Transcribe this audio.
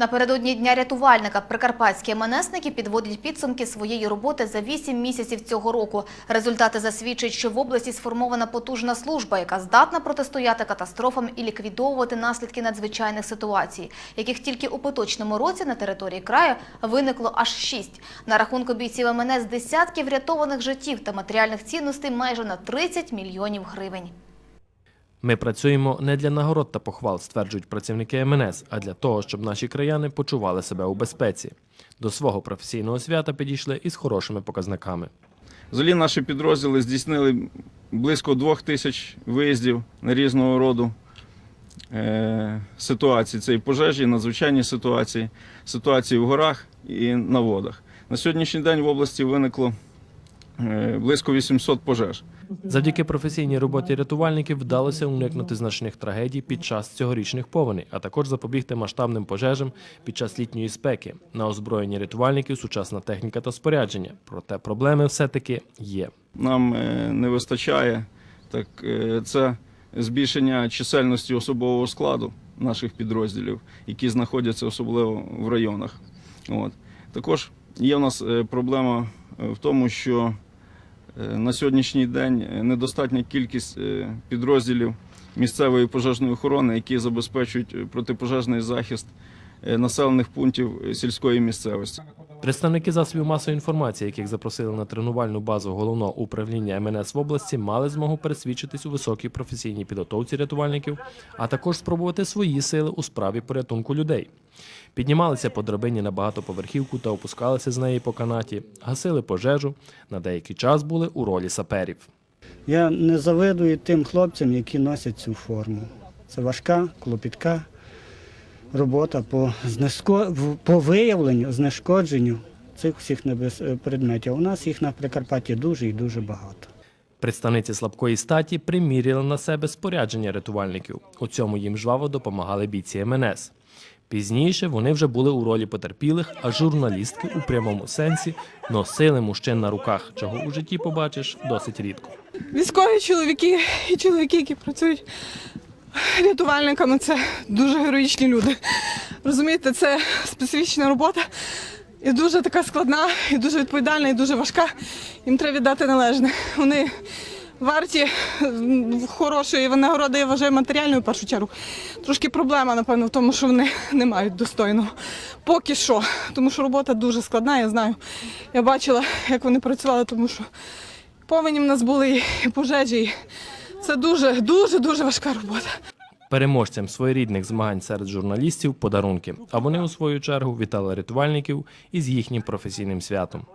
Напередодні дня рятувальника прикарпатські МНСники підводять підсумки своєї роботи за 8 місяців цього року. Результати засвідчують, що в області сформована потужна служба, яка здатна протистояти катастрофам і ліквідовувати наслідки надзвичайних ситуацій, яких тільки у поточному році на території краю виникло аж шість. На рахунку бійців МНС десятки врятованих життів та матеріальних цінностей майже на 30 мільйонів гривень. Ми працюємо не для нагород та похвал, стверджують працівники МНС, а для того, щоб наші краяни почували себе у безпеці. До свого професійного свята підійшли із хорошими показниками. Взагалі наші підрозділи здійснили близько двох тисяч виїздів на різного роду е, ситуації. Це і пожежі, і надзвичайні ситуації, ситуації в горах і на водах. На сьогоднішній день в області виникло близько 800 пожеж. Завдяки професійній роботі рятувальників вдалося уникнути значних трагедій під час цьогорічних повеней, а також запобігти масштабним пожежам під час літньої спеки. На озброєнні рятувальників сучасна техніка та спорядження. Проте проблеми все-таки є. Нам е, не вистачає так, е, це збільшення чисельності особового складу наших підрозділів, які знаходяться особливо в районах. От. Також є в нас е, проблема е, в тому, що е, на сьогоднішній день е, недостатня кількість е, підрозділів місцевої пожежної охорони, які забезпечують е, протипожежний захист е, населених пунктів е, сільської місцевості. Представники засобів масової інформації, яких запросили на тренувальну базу головного управління МНС в області, мали змогу пересвідчитись у високій професійній підготовці рятувальників, а також спробувати свої сили у справі порятунку людей. Піднімалися по драбині на багатоповерхівку та опускалися з неї по канаті, гасили пожежу, на деякий час були у ролі саперів. Я не завидую тим хлопцям, які носять цю форму. Це важка, клопітка робота по, знешко... по виявленню, знешкодженню цих всіх небез... предметів. У нас їх на Прикарпатті дуже і дуже багато. Представниці слабкої статі приміряли на себе спорядження рятувальників. У цьому їм жваво допомагали бійці МНС. Пізніше вони вже були у ролі потерпілих, а журналістки у прямому сенсі носили мужчин на руках, чого у житті побачиш досить рідко. Військові чоловіки і чоловіки, які працюють рятувальниками, це дуже героїчні люди. Розумієте, це специфічна робота і дуже така складна, і дуже відповідальна, і дуже важка. Їм треба віддати належне. Вони варті хорошої винагороди, я вважаю, матеріальної в першу чергу. Трошки проблема, напевно, в тому, що вони не мають достойного. Поки що, тому що робота дуже складна, я знаю. Я бачила, як вони працювали, тому що повені в нас були і пожежі. і Це дуже, дуже, дуже важка робота. Переможцям своєрідних змагань серед журналістів подарунки. А вони у свою чергу вітали рятувальників із їхнім професійним святом.